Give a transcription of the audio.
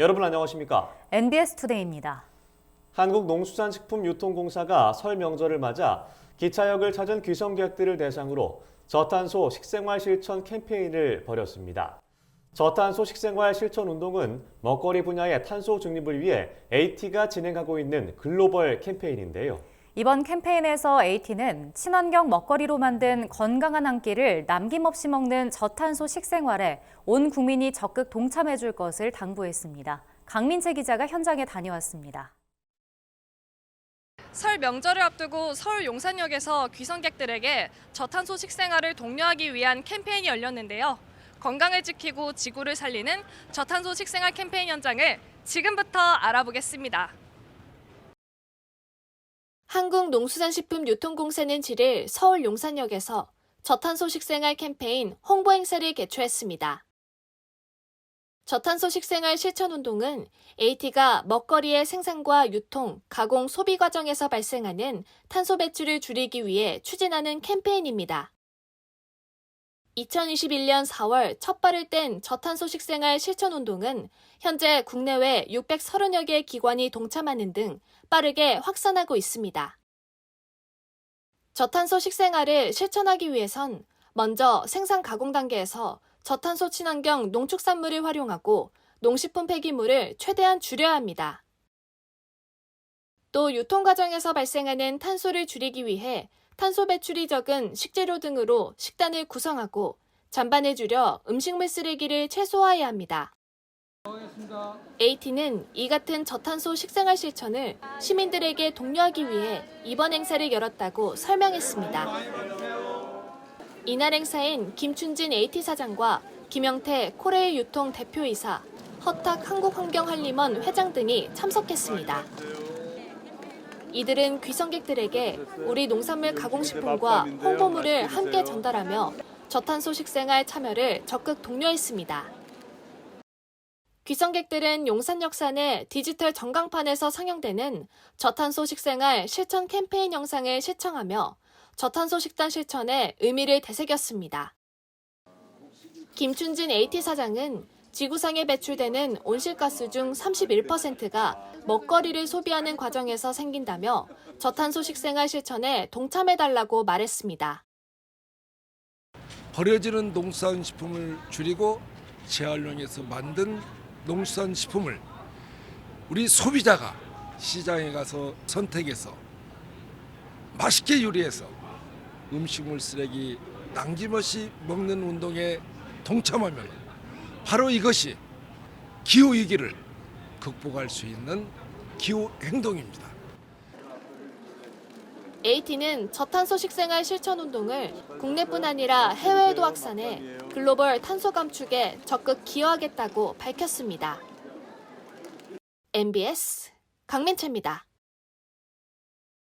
여러분 안녕하십니까? NBS 투데이입니다. 한국농수산식품유통공사가 설 명절을 맞아 기차역을 찾은 귀성객들을 대상으로 저탄소 식생활 실천 캠페인을 벌였습니다. 저탄소 식생활 실천 운동은 먹거리 분야의 탄소 중립을 위해 AT가 진행하고 있는 글로벌 캠페인인데요. 이번 캠페인에서 AT는 친환경 먹거리로 만든 건강한 한 끼를 남김없이 먹는 저탄소 식생활에 온 국민이 적극 동참해 줄 것을 당부했습니다. 강민채 기자가 현장에 다녀왔습니다. 설 명절을 앞두고 서울 용산역에서 귀성객들에게 저탄소 식생활을 독려하기 위한 캠페인이 열렸는데요. 건강을 지키고 지구를 살리는 저탄소 식생활 캠페인 현장을 지금부터 알아보겠습니다. 한국농수산식품유통공사는 7일 서울 용산역에서 저탄소 식생활 캠페인 홍보 행사를 개최했습니다. 저탄소 식생활 실천 운동은 AT가 먹거리의 생산과 유통, 가공, 소비 과정에서 발생하는 탄소 배출을 줄이기 위해 추진하는 캠페인입니다. 2021년 4월 첫 발을 뗀 저탄소 식생활 실천 운동은 현재 국내외 630여 개 기관이 동참하는 등 빠르게 확산하고 있습니다. 저탄소 식생활을 실천하기 위해선 먼저 생산 가공 단계에서 저탄소 친환경 농축산물을 활용하고 농식품 폐기물을 최대한 줄여야 합니다. 또 유통 과정에서 발생하는 탄소를 줄이기 위해 탄소 배출이 적은 식재료 등으로 식단을 구성하고 잔반을 줄여 음식물 쓰레기를 최소화해야 합니다. AT는 이 같은 저탄소 식생활 실천을 시민들에게 독려하기 위해 이번 행사를 열었다고 설명했습니다. 이날 행사엔 김춘진 AT 사장과 김영태 코레일 유통 대표이사, 허탁 한국환경한림원 회장 등이 참석했습니다. 이들은 귀성객들에게 우리 농산물 가공식품과 홍보물을 함께 전달하며 저탄소 식생활 참여를 적극 독려했습니다. 귀성객들은 용산역 산의 디지털 전광판에서 상영되는 저탄소 식생활 실천 캠페인 영상을 시청하며 저탄소 식단 실천에 의미를 되새겼습니다. 김춘진 AT 사장은 지구상에 배출되는 온실가스 중 31%가 먹거리를 소비하는 과정에서 생긴다며 저탄소 식생활 실천에 동참해달라고 말했습니다. 버려지는 농수산식품을 줄이고 재활용해서 만든 농수산식품을 우리 소비자가 시장에 가서 선택해서 맛있게 요리해서 음식물 쓰레기 남김없이 먹는 운동에 동참하면 바로 이것이 기후 위기를 극복할 수 있는 기후 행동입니다. AT는 저탄소 식생활 실천 운동을 국내뿐 아니라 해외에도 확산해 글로벌 탄소 감축에 적극 기여하겠다고 밝혔습니다. MBS 강민채입니다.